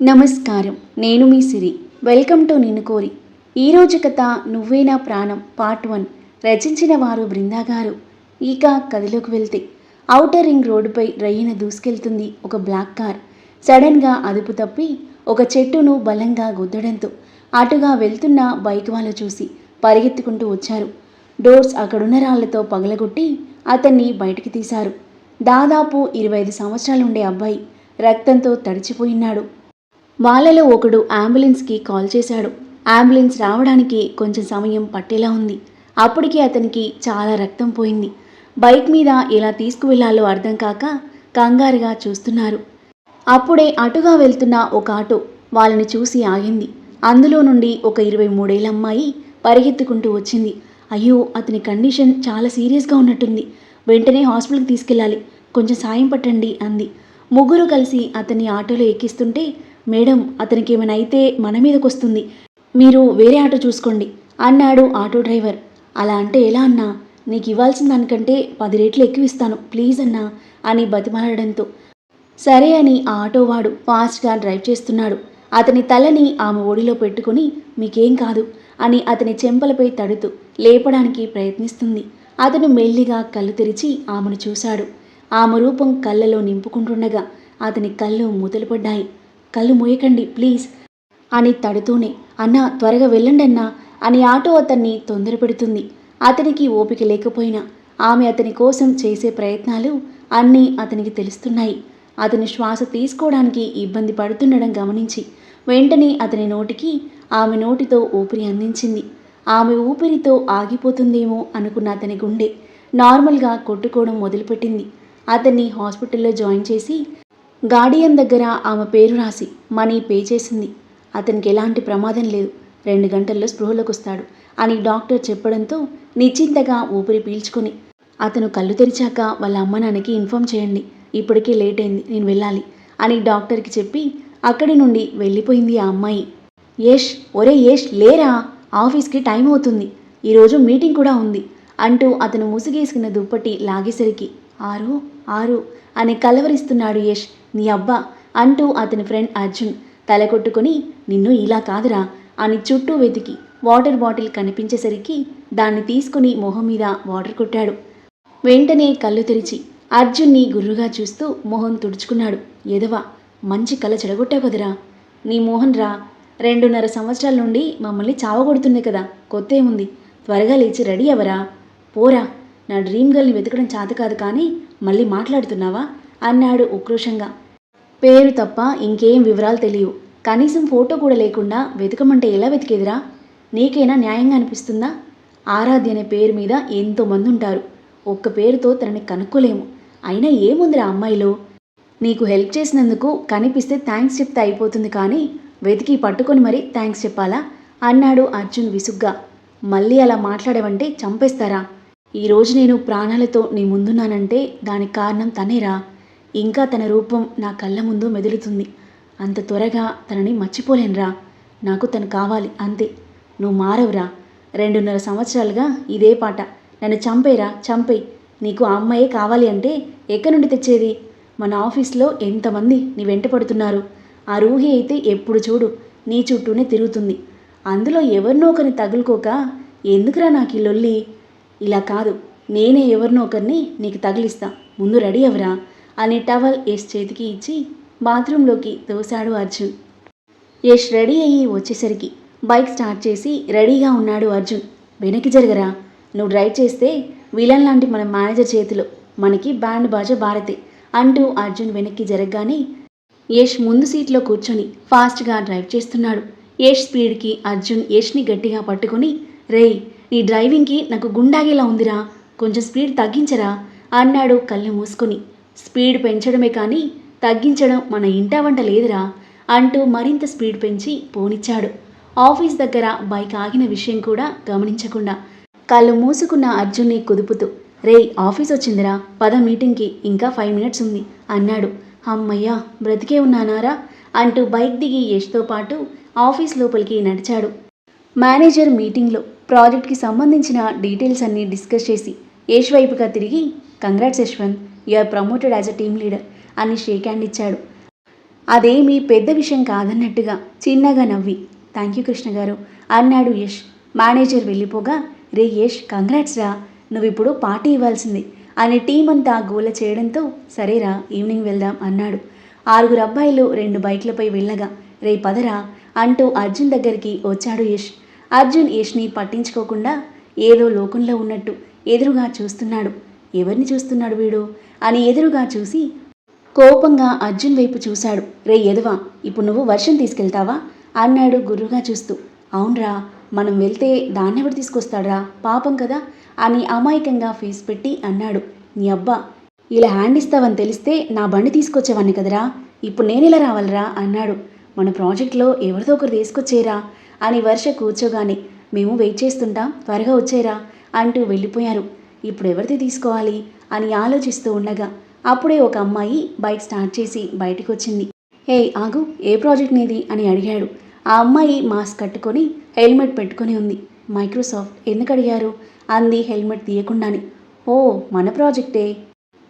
నమస్కారం. నేను మీ సిరి. Welcome to నిన్ను కోరి. ఈరోజు కథ నువ్వే నా ప్రాణం పార్ట్ వన్. రచించిన వారు బృందా గారు. ఇక కథలోకి వెళ్తే ఔటర్ రింగ్ రోడ్డుపై రయ్యన దూసుకెళ్తుంది ఒక బ్లాక్ కార్. సడన్గా అదుపు తప్పి ఒక చెట్టును బలంగా గుద్దడంతో అటుగా వెళ్తున్న బైక్ వాళ్ళు చూసి పరిగెత్తుకుంటూ వచ్చారు. డోర్స్ అక్కడున్న రాళ్ళతో పగలగొట్టి అతన్ని బయటికి తీశారు. దాదాపు ఇరవై ఐదు సంవత్సరాలుండే అబ్బాయి రక్తంతో తడిచిపోయినాడు వాళ్ళలో ఒకడు అంబులెన్స్కి కాల్ చేశాడు. అంబులెన్స్ రావడానికి కొంచెం సమయం పట్టేలా ఉంది. అప్పటికి అతనికి చాలా రక్తం పోయింది. బైక్ మీద ఎలా తీసుకువెళ్ళాలో అర్థం కాక కంగారుగా చూస్తున్నారు. అప్పుడే అటుగా వెళ్తున్న ఒక ఆటో వాళ్ళని చూసి ఆగింది. అందులో నుండి ఒక ఇరవై మూడేళ్ళ అమ్మాయి పరిగెత్తుకుంటూ వచ్చింది. అయ్యో అతని కండిషన్ చాలా సీరియస్గా ఉన్నట్టుంది. వెంటనే హాస్పిటల్కి తీసుకెళ్ళాలి. కొంచెం సాయం పట్టండి అంది. ముగ్గురు కలిసి అతన్ని ఆటోలో ఎక్కిస్తుంటే మేడం అతనికి ఏమైనా అయితే మన మీదకి వస్తుంది. మీరు వేరే ఆటో చూసుకోండి. అన్నాడు ఆటో డ్రైవర్. అలా అంటే ఎలా అన్నా? నీకు ఇవ్వాల్సిన దానికంటే పది రేట్లు ఎక్కువ ఇస్తాను. ప్లీజ్ అన్నా అని బతిమాలడంతో. సరే అని ఆ ఆటోవాడు ఫాస్ట్గా డ్రైవ్ చేస్తున్నాడు. అతని తలని ఆమె ఒడిలో పెట్టుకుని మీకేం కాదు అని అతని చెంపలపై తడుతూ లేపడానికి ప్రయత్నిస్తుంది. అతను మెల్లిగా కళ్ళు తెరిచి ఆమెను చూశాడు. ఆమె రూపం కళ్ళలో నింపుకుంటుండగా అతని కళ్ళు మూతలుపడ్డాయి కళ్ళు మూయకండి ప్లీజ్. అని తడుతూనే అన్నా త్వరగా వెళ్ళండి అన్నా అని ఆటో అతన్ని తొందర పెడుతుంది అతనికి ఓపిక లేకపోయినా ఆమె అతని కోసం చేసే ప్రయత్నాలు అన్నీ అతనికి తెలుస్తున్నాయి. అతని శ్వాస తీసుకోవడానికి ఇబ్బంది పడుతుండడం గమనించి వెంటనే అతని నోటికి ఆమె నోటితో ఊపిరి అందించింది. ఆమె ఊపిరితో ఆగిపోతుందేమో అనుకున్న అతని గుండె నార్మల్గా కొట్టుకోవడం మొదలుపెట్టింది. అతన్ని హాస్పిటల్లో జాయిన్ చేసి గార్డియన్ దగ్గర ఆమె పేరు రాసి మనీ పే చేసింది. అతనికి ఎలాంటి ప్రమాదం లేదు. రెండు గంటల్లో స్పృహలోకి వస్తాడు అని డాక్టర్ చెప్పడంతో నిశ్చింతగా ఊపిరి పీల్చుకుని అతను కళ్ళు తెరిచాక వాళ్ళ అమ్మ నాన్నకి ఇన్ఫామ్ చేయండి. ఇప్పటికే లేట్ అయింది నేను వెళ్ళాలి అని డాక్టర్కి చెప్పి అక్కడి నుండి వెళ్ళిపోయింది ఆ అమ్మాయి. యష్ ఒరే యష్ లేరా? ఆఫీస్కి టైం అవుతుంది. ఈరోజు మీటింగ్ కూడా ఉంది అంటూ అతను ముసుగేసుకున్న దుప్పటి లాగేసరికి ఆరు ఆరు అని కలవరిస్తున్నాడు యష్. నీ అబ్బా అంటూ అతని ఫ్రెండ్ అర్జున్ తల కొట్టుకుని నిన్ను ఇలా కాదురా అని చుట్టూ వెతికి వాటర్ బాటిల్ కనిపించేసరికి దాన్ని తీసుకుని మొహం మీద వాటర్ కొట్టాడు. వెంటనే కళ్ళు తెరిచి అర్జున్ని గుర్రుగా చూస్తూ మొహం తుడుచుకున్నాడు. ఎదవా మంచి కళ చెడగొట్టావు కదరా. నీ మోహన్ రా. రెండున్నర సంవత్సరాల నుండి మమ్మల్ని చావగొడుతుంది కదా. కొత్త ఏముంది? త్వరగా లేచి రెడీ అవరా పోరా. నా డ్రీమ్ గర్ల్ని వెతకడం చేత కాదు కానీ మళ్ళీ మాట్లాడుతున్నావా? అన్నాడు ఉక్రోషంగా. పేరు తప్ప ఇంకేం వివరాలు తెలియవు. కనీసం ఫోటో కూడా లేకుండా వెతకమంటే ఎలా వెతికేదిరా? నీకైనా న్యాయంగా అనిపిస్తుందా? ఆరాధ్య అనే పేరు మీద ఎంతోమంది ఉంటారు ఒక్క పేరుతో తనని కనుక్కోలేము. అయినా ఏముందిరా అమ్మాయిలో? నీకు హెల్ప్ చేసినందుకు కనిపిస్తే థ్యాంక్స్ చెప్తే అయిపోతుంది కానీ వెతికి పట్టుకొని మరీ థ్యాంక్స్ చెప్పాలా? అన్నాడు అర్జున్ విసుగ్గా. మళ్ళీ అలా మాట్లాడేవంటే చంపేస్తారా? ఈరోజు నేను ప్రాణాలతో నీ ముందున్నానంటే దానికి కారణం తనేరా. ఇంకా తన రూపం నా కళ్ళ ముందు మెదులుతుంది. అంత త్వరగా తనని మర్చిపోలేనురా. నాకు తను కావాలి అంతే. నువ్వు మారవురా. రెండున్నర సంవత్సరాలుగా ఇదే పాట. నన్ను చంపేరా చంపే నీకు ఆ అమ్మాయే కావాలి అంటే ఎక్కడి నుండి తెచ్చేది? మన ఆఫీస్లో ఎంతమంది నీ వెంట పడుతున్నారు? ఆ రూహి అయితే ఎప్పుడు చూడు నీ చుట్టూనే తిరుగుతుంది. అందులో ఎవరినో ఒకరిని తగులుకోక ఎందుకురా నాకు ఈ లొల్లి ఇలా కాదు నేనే ఎవరినో ఒకరిని నీకు తగిలిస్తా. ముందు రెడీ అవరా అని టవల్ యష్ చేతికి ఇచ్చి బాత్రూంలోకి తోశాడు అర్జున్. యష్ రెడీ అయ్యి వచ్చేసరికి బైక్ స్టార్ట్ చేసి రెడీగా ఉన్నాడు అర్జున్. వెనక్కి జరగరా? నువ్వు డ్రైవ్ చేస్తే విలన్ లాంటి మన మేనేజర్ చేతిలో మనకి బ్యాండ్ బాజ భారతి అంటూ అర్జున్ వెనక్కి జరగగానే యష్ ముందు సీట్లో కూర్చొని ఫాస్ట్గా డ్రైవ్ చేస్తున్నాడు. యష్ స్పీడ్కి అర్జున్ యష్ని గట్టిగా పట్టుకొని రేయ్ నీ డ్రైవింగ్కి నాకు గుండాగేలా ఉందిరా. కొంచెం స్పీడ్ తగ్గించరా అన్నాడు కళ్ళు మూసుకొని. స్పీడ్ పెంచడమే కానీ తగ్గించడం మన ఇంటా వంట లేదురా అంటూ మరింత స్పీడ్ పెంచి పోనిచ్చాడు. ఆఫీస్ దగ్గర బైక్ ఆగిన విషయం కూడా గమనించకుండా కళ్ళు మూసుకున్న అర్జున్ని కుదుపుతూ రే ఆఫీస్ వచ్చిందిరా. పద మీటింగ్కి. ఇంకా ఫైవ్ మినిట్స్ ఉంది అన్నాడు. అమ్మయ్యా బ్రతికే ఉన్నానారా? అంటూ బైక్ దిగి యష్తో పాటు ఆఫీస్ లోపలికి నడిచాడు. మేనేజర్ మీటింగ్లో ప్రాజెక్ట్కి సంబంధించిన డీటెయిల్స్ అన్నీ డిస్కస్ చేసి యశ్ వైపుగా తిరిగి congrats Yashwant you are promoted as a team leader అని షేక్ హ్యాండ్ ఇచ్చాడు. అదేమీ పెద్ద విషయం కాదన్నట్టుగా చిన్నగా నవ్వి థ్యాంక్ యూ కృష్ణ గారు అన్నాడు యష్. మేనేజర్ వెళ్ళిపోగా రే యష్ కంగ్రాట్స్ రా నువ్విప్పుడు పార్టీ ఇవ్వాల్సింది అని టీం అంతా గోల చేయడంతో సరేరా ఈవినింగ్ వెళ్దాం అన్నాడు. ఆరుగురు అబ్బాయిలు రెండు బైక్లపై వెళ్ళగా రే పదరా అంటూ అర్జున్ దగ్గరికి వచ్చాడు యష్. అర్జున్ యష్ని పట్టించుకోకుండా ఏదో లోకంలో ఉన్నట్టు ఎదురుగా చూస్తున్నాడు. ఎవరిని చూస్తున్నాడు వీడు? అని ఎదురుగా చూసి కోపంగా అర్జున్ వైపు చూశాడు. రే ఎదువా ఇప్పుడు నువ్వు వర్షం తీసుకెళ్తావా? అన్నాడు గుర్రుగా చూస్తూ. అవునరా మనం వెళ్తే దాన్నెవడు తీసుకొస్తాడురా? పాపం కదా? అని అమాయకంగా ఫేస్ పెట్టి అన్నాడు. నీ అబ్బా ఇలా హ్యాండ్ ఇస్తావని తెలిస్తే నా బండి తీసుకొచ్చేవాడిని కదరా? ఇప్పుడు నేను ఇలా రావాలరా? అన్నాడు. మన ప్రాజెక్ట్లో ఎవరిదో ఒకరు తీసుకొచ్చేరా? అని వర్ష కూర్చోగానే మేము వెయిట్ చేస్తుంటాం త్వరగా వచ్చేరా అంటూ వెళ్ళిపోయారు. ఇప్పుడు ఎవరిది తీసుకోవాలి? అని ఆలోచిస్తూ ఉండగా అప్పుడే ఒక అమ్మాయి బైక్ స్టార్ట్ చేసి బయటికి వచ్చింది హే ఆగు ఏ ప్రాజెక్ట్ నీది? అని అడిగాడు. ఆ అమ్మాయి మాస్క్ కట్టుకొని హెల్మెట్ పెట్టుకొని ఉంది. మైక్రోసాఫ్ట్ ఎందుకు అడిగారు? అంది హెల్మెట్ తీయకుండానే. ఓ మన ప్రాజెక్టే.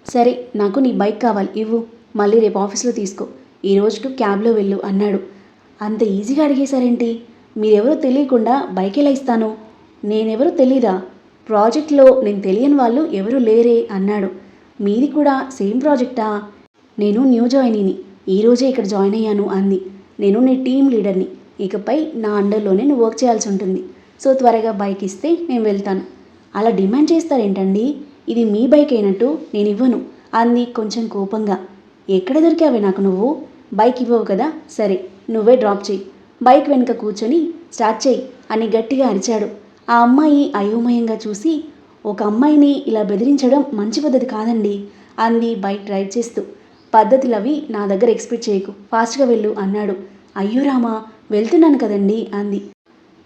సరే నాకు నీ బైక్ కావాలి ఇవ్వు. మళ్ళీ రేపు ఆఫీస్లో తీసుకో. ఈ రోజుకు క్యాబ్లో వెళ్ళు అన్నాడు. అంత ఈజీగా అడిగేశారేంటి? మీరెవరో తెలియకుండా బైక్ ఎలా ఇస్తాను? నేనెవరో తెలీదా? ప్రాజెక్ట్లో నేను తెలియని వాళ్ళు ఎవరు లేరే అన్నాడు. మీది కూడా సేమ్ ప్రాజెక్టా? నేను న్యూ జాయినీని. ఈరోజే ఇక్కడ జాయిన్ అయ్యాను అంది. నేను నీ టీం లీడర్ని. ఇకపై నా అండర్లోనే నువ్వు వర్క్ చేయాల్సి ఉంటుంది. సో త్వరగా బైక్ ఇస్తే నేను వెళ్తాను. అలా డిమాండ్ చేస్తారేంటండి? ఇది మీ బైక్ అయినట్టు నేను ఇవ్వను అంది కొంచెం కోపంగా. ఎక్కడ దొరికావే నాకు నువ్వు? బైక్ ఇవ్వవు కదా? సరే నువ్వే డ్రాప్ చేయి బైక్ వెనుక కూర్చొని స్టార్ట్ చేయి అని గట్టిగా అరిచాడు. ఆ అమ్మాయి అయోమయంగా చూసి ఒక అమ్మాయిని ఇలా బెదిరించడం మంచి పద్ధతి కాదండి అంది బైక్ డ్రైవ్ చేస్తూ. పద్ధతులవి నా దగ్గర ఎక్స్పెక్ట్ చేయకు ఫాస్ట్గా వెళ్ళు అన్నాడు. అయ్యో రామా వెళ్తున్నాను కదండి అంది.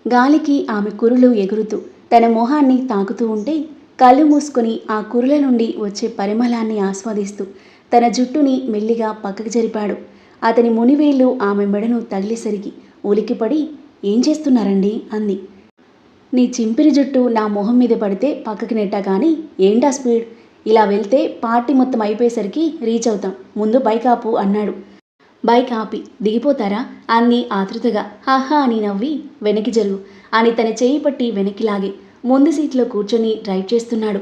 గాలికి ఆమె కురులు ఎగురుతూ తన మొహాన్ని తాకుతూ ఉంటే కళ్ళు మూసుకొని ఆ కురుల నుండి వచ్చే పరిమళాన్ని ఆస్వాదిస్తూ తన జుట్టుని మెల్లిగా పక్కకి జరిపాడు. అతని మునివేళ్ళు ఆమె మెడను తగిలేసరికి ఉలికిపడి ఏం చేస్తున్నారండి? అంది. నీ చింపిరి జుట్టు నా మొహం మీద పడితే పక్కకి నెట్టా కానీ ఏంటా స్పీడ్? ఇలా వెళ్తే పార్టీ మొత్తం అయిపోయేసరికి రీచ్ అవుతాం. ముందు బైక్ ఆపు అన్నాడు. బైక్ ఆపి దిగిపోతారా? అంది ఆతృతగా. హాహా అని నవ్వి వెనక్కి జరుగు. అని తన చేయి పట్టి వెనక్కి లాగి ముందు సీట్లో కూర్చొని డ్రైవ్ చేస్తున్నాడు.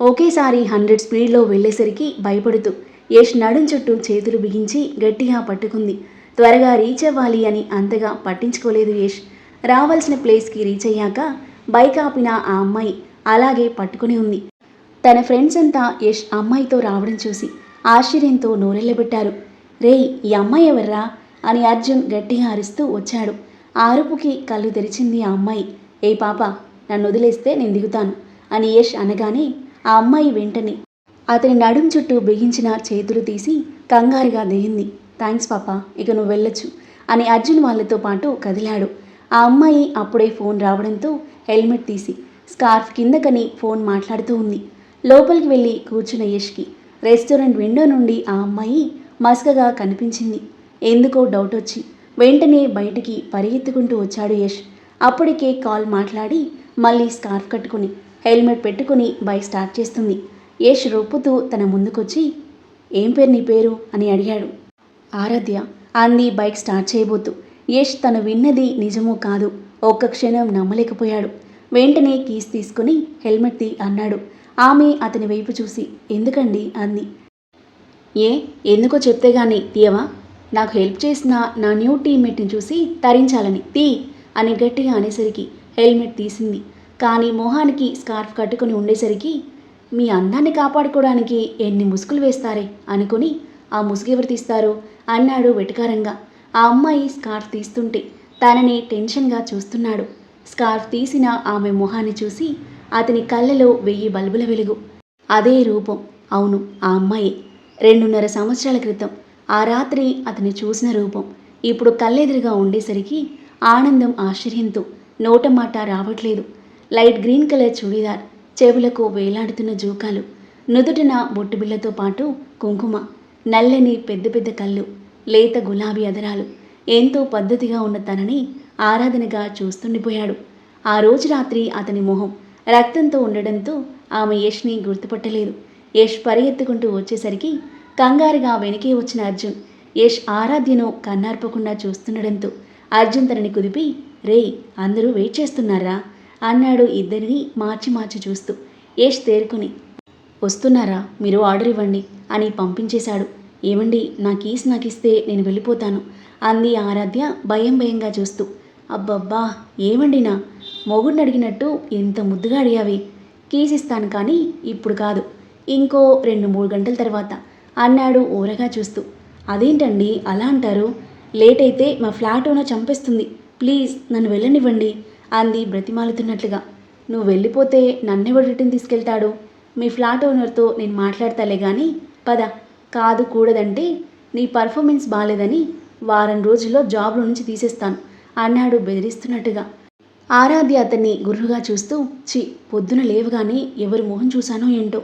ఒకేసారి హండ్రెడ్ స్పీడ్లో వెళ్ళేసరికి భయపడుతూ యష్ నడుం చుట్టూ చేతులు బిగించి గట్టిగా పట్టుకుంది. త్వరగా రీచ్ అవ్వాలి అని అంతగా పట్టించుకోలేదు యష్. రావాల్సిన ప్లేస్కి రీచ్ అయ్యాక బైక్ ఆపిన ఆ అమ్మాయి అలాగే పట్టుకుని ఉంది. తన ఫ్రెండ్స్ అంతా యష్ అమ్మాయితో రావడం చూసి ఆశ్చర్యంతో నోరెళ్ళబెట్టారు. రేయ్ ఈ అమ్మాయి ఎవర్రా? అని అర్జున్ గట్టిగా అరుస్తూ వచ్చాడు. ఆరుపుకి కళ్ళు తెరిచింది ఆ అమ్మాయి. ఏ పాప నన్ను వదిలేస్తే నేను దిగుతాను అని యష్ అనగానే ఆ అమ్మాయి వెంటనే అతని నడుం చుట్టూ బిగించిన చేతులు తీసి కంగారుగా దిగింది థ్యాంక్స్ పాప ఇక నువ్వు వెళ్ళొచ్చు అని అర్జున్ వాళ్ళతో పాటు కదిలాడు. ఆ అమ్మాయి అప్పుడే ఫోన్ రావడంతో హెల్మెట్ తీసి స్కార్ఫ్ కిందకని ఫోన్ మాట్లాడుతూ ఉంది. లోపలికి వెళ్ళి కూర్చున్న యష్కి రెస్టారెంట్ విండో నుండి ఆ అమ్మాయి మసకగా కనిపించింది. ఎందుకో డౌట్ వచ్చి వెంటనే బయటికి పరిగెత్తుకుంటూ వచ్చాడు యష్. అప్పటికే కాల్ మాట్లాడి మళ్ళీ స్కార్ఫ్ కట్టుకుని హెల్మెట్ పెట్టుకుని బైక్ స్టార్ట్ చేస్తుంది. యష్ రొప్పుతూ తన ముందుకొచ్చి ఏం పేరు నీ పేరు? అని అడిగాడు. ఆరాధ్య అంది బైక్ స్టార్ట్ చేయబోతూ. యష్ తను విన్నది నిజమో కాదు ఒక్క క్షణం నమ్మలేకపోయాడు. వెంటనే కీస్ తీసుకుని హెల్మెట్ తీ అన్నాడు. ఆమె అతని వైపు చూసి ఎందుకండి? అంది. ఏ ఎందుకో చెప్తే గానీ తీయవా? నాకు హెల్ప్ చేసిన నా న్యూ టీమ్మేట్ని చూసి తరించాలని తీ అని గట్టిగా అనేసరికి హెల్మెట్ తీసింది. కానీ మొహానికి స్కార్ఫ్ కట్టుకుని ఉండేసరికి మీ అందాన్ని కాపాడుకోవడానికి ఎన్ని ముసుగులు వేస్తారే అనుకుని ఆ ముసుగెవరు తీస్తారు? అన్నాడు వెటకారంగా. ఆ అమ్మాయి స్కార్ఫ్ తీస్తుంటే తనని టెన్షన్గా చూస్తున్నాడు. స్కార్ఫ్ తీసిన ఆమె మొహాన్ని చూసి అతని కళ్ళలో వెయ్యి బల్బుల వెలుగు. అదే రూపం. అవును ఆ అమ్మాయి. రెండున్నర సంవత్సరాల క్రితం. ఆ రాత్రి అతని చూసిన రూపం. ఇప్పుడు కళ్ళెదురుగా ఉండేసరికి ఆనందం ఆశ్చర్యంతో నోటమాట రావట్లేదు. లైట్ గ్రీన్ కలర్ చూడిదార్ చెవులకు వేలాడుతున్న జూకాలు నుదుటిన బొట్టుబిళ్ళతో పాటు కుంకుమ. నల్లని పెద్ద పెద్ద కళ్ళు లేత గులాబీ అదరాలు. ఎంతో పద్ధతిగా ఉన్న తనని ఆరాధనగా చూస్తుండిపోయాడు. ఆ రోజు రాత్రి అతని మొహం రక్తంతో ఉండడంతో ఆమె యష్ని గుర్తుపట్టలేదు. యష్ పరిగెత్తుకుంటూ వచ్చేసరికి కంగారుగా వెనకే వచ్చిన అర్జున్ యష్ ఆరాధ్యను కన్నార్పకుండా చూస్తుండడంతో అర్జున్ తనని కుదిపి రేయ్ అందరూ వెయిట్ చేస్తున్నారా? అన్నాడు ఇద్దరిని మార్చి మార్చి చూస్తూ. యష్ తేరుకుని వస్తున్నారా? మీరు ఆర్డర్ ఇవ్వండి. అని పంపించేశాడు. ఏమండి నా కీస్ నాకు ఇస్తే నేను వెళ్ళిపోతాను అంది ఆరాధ్య భయం భయంగా చూస్తూ. అబ్బబ్బా ఏమండి నా? మొగుడిని అడిగినట్టు ఎంత ముద్దుగా అడిగావి? కీస్ ఇస్తాను కానీ ఇప్పుడు కాదు. ఇంకో రెండు మూడు గంటల తర్వాత అన్నాడు ఊరగా చూస్తూ. అదేంటండి అలా అంటారు? లేట్ అయితే మా ఫ్లాట్ ఓనర్ చంపేస్తుంది. ప్లీజ్ నన్ను వెళ్ళనివ్వండి అంది బ్రతిమాలుతున్నట్లుగా. నువ్వు వెళ్ళిపోతే నన్నెవడు రిటర్న్ తీసుకెళ్తాడు? మీ ఫ్లాట్ ఓనర్తో నేను మాట్లాడతాలే కానీ పద. కాదు కూడదంటే నీ పర్ఫార్మెన్స్ బాగాలేదని వారం రోజుల్లో జాబ్లో నుంచి తీసేస్తాను. అన్నాడు బెదిరిస్తున్నట్టుగా. ఆరాధ్య అతన్ని గుర్రుగా చూస్తూ చి పొద్దున లేవగానే ఎవరి మొహం చూశానో ఏంటో.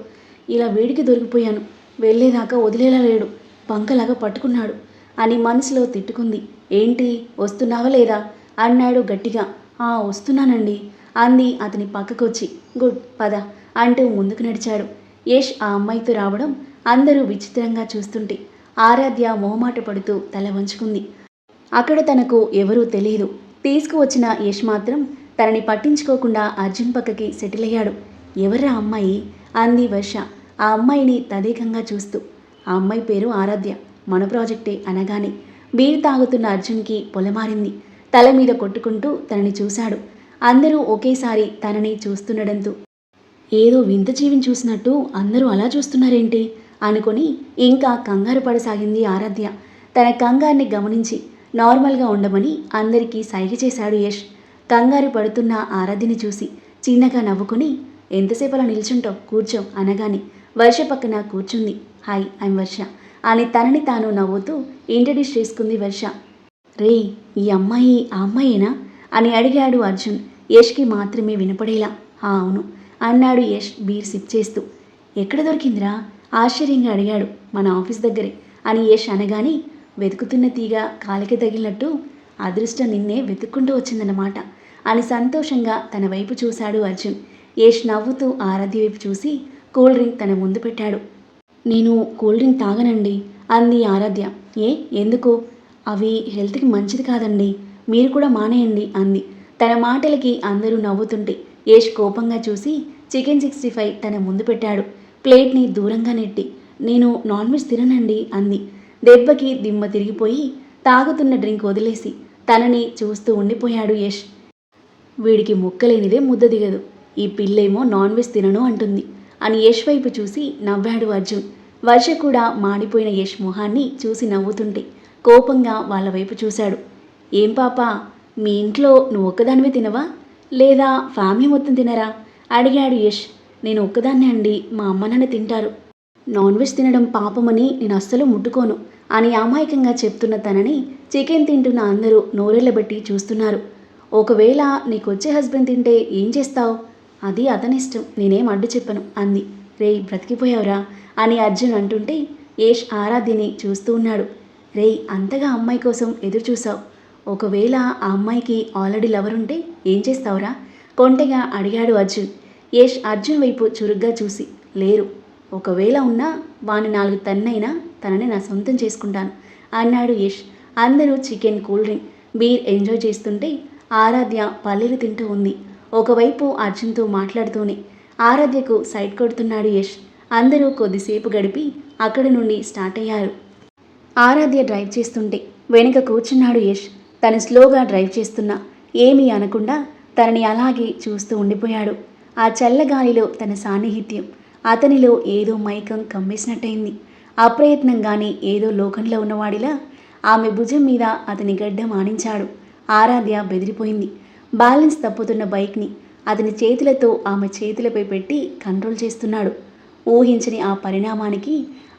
ఇలా వేడికి దొరికిపోయాను. వెళ్ళేదాకా వదిలేలా లేడు. పంకలాగా పట్టుకున్నాడు. అని మనసులో తిట్టుకుంది. ఏంటి వస్తున్నావా లేదా? అన్నాడు గట్టిగా. ఆ వస్తున్నానండి. అంది అతని పక్కకొచ్చి. గుడ్ పద అంటూ ముందుకు నడిచాడు. యష్ ఆ అమ్మాయితో రావడం అందరూ విచిత్రంగా చూస్తుంటే ఆరాధ్య మొహమాట పడుతూ తల వంచుకుంది. అక్కడ తనకు ఎవరూ తెలియదు తీసుకువచ్చిన యష్ మాత్రం తనని పట్టించుకోకుండా అర్జున్ పక్కకి సెటిల్ అయ్యాడు. ఎవర్రా అమ్మాయి? అంది వర్ష. ఆ అమ్మాయిని తదేకంగా చూస్తూ. ఆ అమ్మాయి పేరు ఆరాధ్య. మన ప్రాజెక్టే అనగానే బీరు తాగుతున్న అర్జున్కి పొలమారింది. తల మీద కొట్టుకుంటూ తనని చూశాడు. అందరూ ఒకేసారి తనని చూస్తుండడంతో ఏదో వింత జీవిని చూసినట్టు అందరూ అలా చూస్తున్నారేంటి? అనుకొని ఇంకా కంగారు పడసాగింది ఆరాధ్య. తన కంగారుని గమనించి నార్మల్గా ఉండమని అందరికీ సైగ చేశాడు యష్. కంగారు పడుతున్న ఆరాధ్యని చూసి చిన్నగా నవ్వుకొని ఎంతసేపు అలా నిల్చుంటావు? కూర్చో అనగానే వర్ష పక్కన కూర్చుంది. హాయ్ ఐమ్ వర్ష అని తనని తాను నవ్వుతూ ఇంట్రడ్యూస్ చేసుకుంది వర్ష. రే ఈ అమ్మాయి ఆ అమ్మాయేనా? అని అడిగాడు అర్జున్. యష్కి మాత్రమే వినపడేలా అవును అన్నాడు యష్ బీర్ సిప్ చేస్తూ. ఎక్కడ దొరికిందిరా? ఆశ్చర్యంగా అడిగాడు. మన ఆఫీస్ దగ్గరే అని యష్ అనగానే వెతుకుతున్న తీగ కాలికి తగిలినట్టు అదృష్టం నిన్నే వెతుక్కుంటూ వచ్చిందన్నమాట అని సంతోషంగా తన వైపు చూశాడు అర్జున్. యష్ నవ్వుతూ ఆరాధ్య వైపు చూసి కూల్ డ్రింక్ తన ముందు పెట్టాడు. నేను కూల్ డ్రింక్ తాగనండి అంది ఆరాధ్య. ఏ? ఎందుకు? అవి హెల్త్కి మంచిది కాదండి. మీరు కూడా మానేయండి అంది. తన మాటలకి అందరూ నవ్వుతుంటే యష్ కోపంగా చూసి చికెన్ సిక్స్టీ ఫైవ్ తన ముందు పెట్టాడు. ప్లేట్ని దూరంగా నెట్టి నేను నాన్ వెజ్ తిననండి అంది. దెబ్బకి దిమ్మ తిరిగిపోయి తాగుతున్న డ్రింక్ వదిలేసి తనని చూస్తూ ఉండిపోయాడు యష్. వీడికి ముక్కలేనిదే ముద్ద దిగదు. ఈ పిల్లేమో నాన్ వెజ్ తినను అంటుంది. అని యష్ వైపు చూసి నవ్వాడు అర్జున్. వర్ష కూడా మాడిపోయిన యష్ మొహాన్ని చూసి నవ్వుతుంటే కోపంగా వాళ్ళ వైపు చూశాడు. ఏం పాపా మీ ఇంట్లో నువ్వు ఒక్కదానివే తినవా? లేదా ఫ్యామిలీ మొత్తం తినరా? అడిగాడు యష్. నేను ఒక్కదాన్నే అండి. మా అమ్మ నాన్న తింటారు. నాన్ వెజ్ తినడం పాపమని నేను అస్సలు ముట్టుకోను అని అమాయకంగా చెప్తున్న తనని చికెన్ తింటున్న అందరూ నోరెళ్ళబెట్టి చూస్తున్నారు. ఒకవేళ నీకు వచ్చే హస్బెండ్ తింటే ఏం చేస్తావు? అది అతనిష్టం. నేనేం అడ్డు చెప్పను అంది. రేయ్ బ్రతికిపోయావురా అని అర్జున్ అంటుంటే ఏష్ ఆరాధ్యని చూస్తూ ఉన్నాడు. రేయ్ అంతగా అమ్మాయి కోసం ఎదురు చూసావు. ఒకవేళ ఆ అమ్మాయికి ఆల్రెడీ లవర్ ఉంటే ఏం చేస్తావురా? కొంటెగా అడిగాడు అర్జున్. యష్ అర్జున్ వైపు చురుగ్గా చూసి లేరు. ఒకవేళ ఉన్నా వాని నాలుగు తన్నైనా తనని నా సొంతం చేసుకుంటాను అన్నాడు యష్. అందరూ chicken cool drink beer enjoy చేస్తుంటే ఆరాధ్య పల్లెలు తింటూ ఉంది. ఒకవైపు అర్జున్తో మాట్లాడుతూనే ఆరాధ్యకు సైడ్ కొడుతున్నాడు యష్. అందరూ కొద్దిసేపు గడిపి అక్కడి నుండి స్టార్ట్ అయ్యారు. ఆరాధ్య డ్రైవ్ చేస్తుంటే వెనుక కూర్చున్నాడు యష్. తను స్లోగా డ్రైవ్ చేస్తున్నా ఏమీ అనకుండా తనని అలాగే చూస్తూ ఉండిపోయాడు. ఆ చల్లగాలిలో తన సాన్నిహిత్యం. అతనిలో ఏదో మైకం కమ్మేసినట్టయింది. అప్రయత్నంగానే ఏదో లోకంలో ఉన్నవాడిలా ఆమె భుజం మీద అతని గడ్డం ఆనించాడు. ఆరాధ్య బెదిరిపోయింది. బ్యాలెన్స్ తప్పుతున్న బైక్ని అతని చేతులతో ఆమె చేతులపై పెట్టి కంట్రోల్ చేస్తున్నాడు. ఊహించని ఆ పరిణామానికి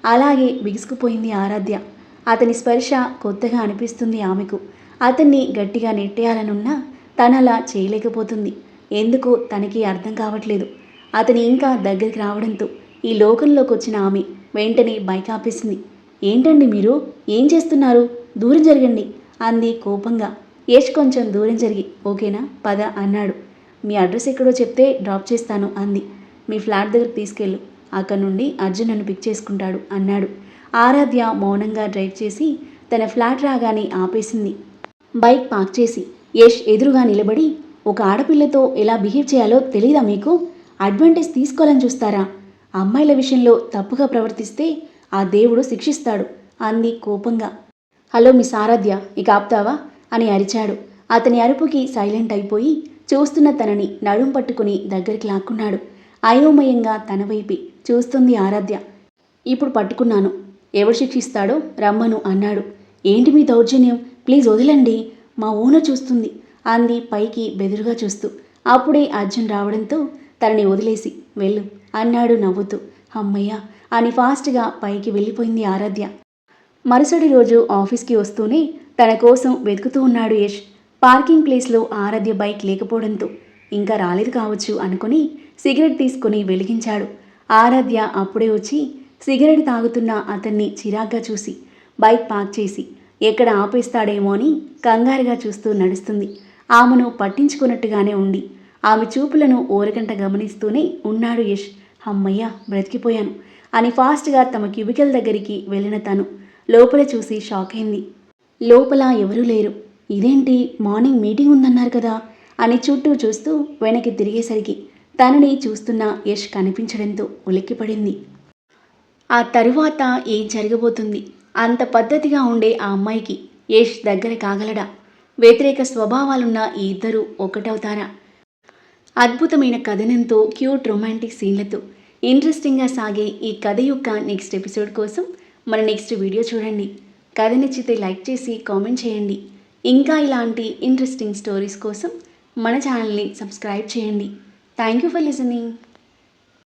అలాగే బిగుసుకుపోయింది ఆరాధ్య. అతని స్పర్శ కొత్తగా అనిపిస్తుంది ఆమెకు. అతన్ని గట్టిగా నెట్టేయాలనున్నా తనలా చేయలేకపోతుంది. ఎందుకు తనకి అర్థం కావట్లేదు. అతని ఇంకా దగ్గరికి రావడంతో ఈ లోకంలోకి వచ్చిన ఆమె వెంటనే బైక్ ఆపేసింది. ఏంటండి మీరు? ఏం చేస్తున్నారు? దూరం జరగండి అంది కోపంగా. యష్ కొంచెం దూరం జరిగి ఓకేనా? పద అన్నాడు. మీ అడ్రస్ ఎక్కడో చెప్తే డ్రాప్ చేస్తాను అంది. మీ ఫ్లాట్ దగ్గర తీసుకెళ్ళు. అక్కడ నుండి అర్జున్ నన్ను పిక్ చేసుకుంటాడు అన్నాడు. ఆరాధ్య మౌనంగా డ్రైవ్ చేసి తన ఫ్లాట్ రాగానే ఆపేసింది. బైక్ పార్క్ చేసి యష్ ఎదురుగా నిలబడి ఒక ఆడపిల్లతో ఎలా బిహేవ్ చేయాలో తెలీదా మీకు? అడ్వాంటేజ్ తీసుకోవాలని చూస్తారా? అమ్మాయిల విషయంలో తప్పుగా ప్రవర్తిస్తే ఆ దేవుడు శిక్షిస్తాడు అంది కోపంగా. హలో మిస్ ఆరాధ్య ఇక ఆప్తావా? అని అరిచాడు. అతని అరుపుకి సైలెంట్ అయిపోయి చూస్తున్న తనని నడుం పట్టుకుని దగ్గరికి లాక్కున్నాడు. అయోమయంగా తన వైపి చూస్తుంది ఆరాధ్య. ఇప్పుడు పట్టుకున్నాను. ఎవడు శిక్షిస్తాడో రమ్మను అన్నాడు. ఏంటి మీ దౌర్జన్యం? ప్లీజ్ వదిలండి. మా ఓనర్ చూస్తుంది. అంది పైకి బెదురుగా చూస్తూ. అప్పుడే అర్జున్ రావడంతో తనని వదిలేసి వెళ్ళు అన్నాడు నవ్వుతూ. అమ్మయ్య అని ఫాస్ట్గా పైకి వెళ్ళిపోయింది ఆరాధ్య. మరుసటి రోజు ఆఫీస్కి వస్తూనే తన కోసం వెతుకుతూ ఉన్నాడు యష్. పార్కింగ్ ప్లేస్లో ఆరాధ్య బైక్ లేకపోవడంతో ఇంకా రాలేదు కావచ్చు అనుకుని సిగరెట్ తీసుకుని వెలిగించాడు. ఆరాధ్య అప్పుడే వచ్చి సిగరెట్ తాగుతున్న అతన్ని చిరాగ్గా చూసి బైక్ పార్క్ చేసి ఎక్కడ ఆపేస్తాడేమో అని కంగారుగా చూస్తూ నడుస్తుంది. ఆమెను పట్టించుకున్నట్టుగానే ఉండి ఆమె చూపులను ఓరగంట గమనిస్తూనే ఉన్నాడు యష్. అమ్మయ్య బ్రతికిపోయాను. అని ఫాస్ట్గా తమ క్యూబికల్ దగ్గరికి వెళ్ళిన తను లోపల చూసి షాక్ అయింది. లోపల ఎవరూ లేరు. ఇదేంటి? మార్నింగ్ మీటింగ్ ఉందన్నారు కదా అని చుట్టూ చూస్తూ వెనక్కి తిరిగేసరికి తనని చూస్తున్న యష్ కనిపించడంతో ఉలిక్కిపడింది. ఆ తరువాత ఏం జరగబోతుంది? అంత పద్ధతిగా ఉండే ఆ అమ్మాయికి యష్ దగ్గర కాగలడా? వ్యతిరేక స్వభావాలున్న ఈ ఇద్దరు ఒకటవుతారా అద్భుతమైన కథనంతో క్యూట్ రొమాంటిక్ సీన్లతో ఇంట్రెస్టింగ్గా సాగే ఈ కథ యొక్క నెక్స్ట్ ఎపిసోడ్ కోసం మన నెక్స్ట్ వీడియో చూడండి. కథ నచ్చితే లైక్ చేసి కామెంట్ చేయండి. ఇంకా ఇలాంటి ఇంట్రెస్టింగ్ స్టోరీస్ కోసం మన ఛానల్ని సబ్స్క్రైబ్ చేయండి. Thank you for listening.